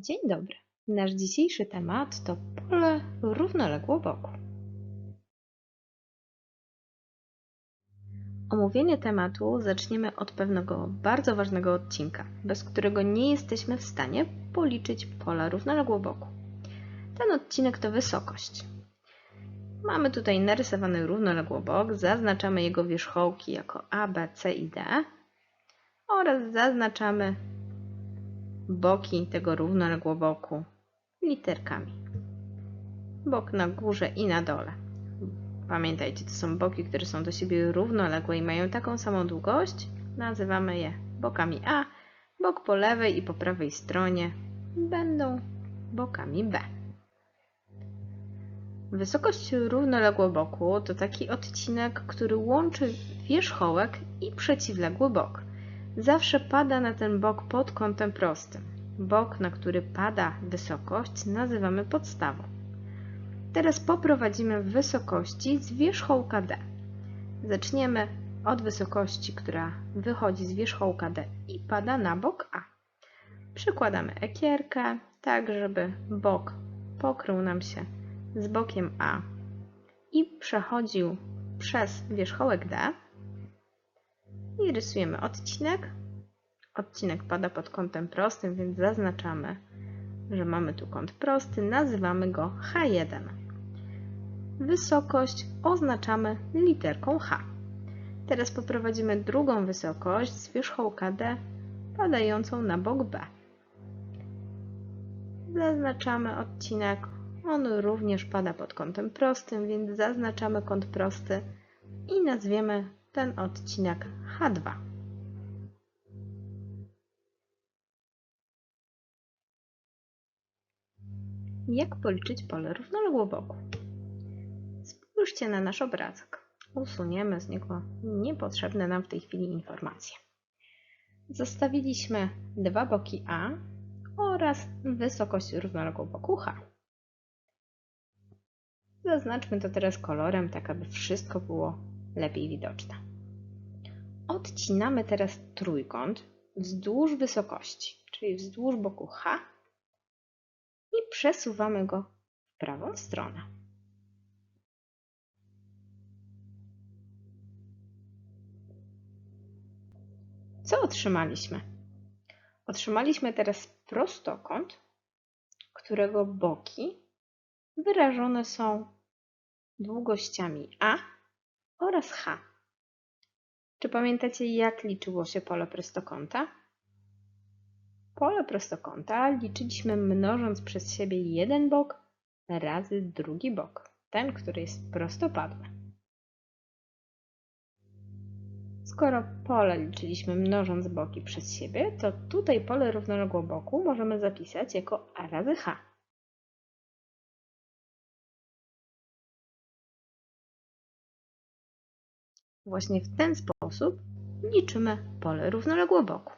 Dzień dobry. Nasz dzisiejszy temat to pole równoległoboku. Omówienie tematu zaczniemy od pewnego bardzo ważnego odcinka, bez którego nie jesteśmy w stanie policzyć pola równoległoboku. Ten odcinek to wysokość. Mamy tutaj narysowany równoległobok, zaznaczamy jego wierzchołki jako A, B, C i D oraz zaznaczamy boki tego równoległoboku literkami. Bok na górze i na dole. Pamiętajcie, to są boki, które są do siebie równoległe i mają taką samą długość. Nazywamy je bokami A. Bok po lewej i po prawej stronie będą bokami B. Wysokość równoległoboku to taki odcinek, który łączy wierzchołek i przeciwległy bok zawsze pada na ten bok pod kątem prostym. Bok, na który pada wysokość, nazywamy podstawą. Teraz poprowadzimy wysokości z wierzchołka D. Zaczniemy od wysokości, która wychodzi z wierzchołka D i pada na bok A. Przykładamy ekierkę, tak żeby bok pokrył nam się z bokiem A i przechodził przez wierzchołek D i rysujemy odcinek. Odcinek pada pod kątem prostym, więc zaznaczamy, że mamy tu kąt prosty. Nazywamy go H1. Wysokość oznaczamy literką H. Teraz poprowadzimy drugą wysokość z wierzchołka D padającą na bok B. Zaznaczamy odcinek. On również pada pod kątem prostym, więc zaznaczamy kąt prosty i nazwiemy ten odcinek H2. Jak policzyć pole równoległoboku? Spójrzcie na nasz obrazek. Usuniemy z niego niepotrzebne nam w tej chwili informacje. Zostawiliśmy dwa boki A oraz wysokość równoległoboku H. Zaznaczmy to teraz kolorem, tak aby wszystko było lepiej widoczne. Odcinamy teraz trójkąt wzdłuż wysokości, czyli wzdłuż boku H i przesuwamy go w prawą stronę. Co otrzymaliśmy? Otrzymaliśmy teraz prostokąt, którego boki wyrażone są długościami A oraz H. Czy pamiętacie, jak liczyło się pole prostokąta? Pole prostokąta liczyliśmy mnożąc przez siebie jeden bok razy drugi bok, ten, który jest prostopadły. Skoro pole liczyliśmy mnożąc boki przez siebie, to tutaj pole równoległoboku możemy zapisać jako A razy H. Właśnie w ten sposób liczymy pole równoległoboku.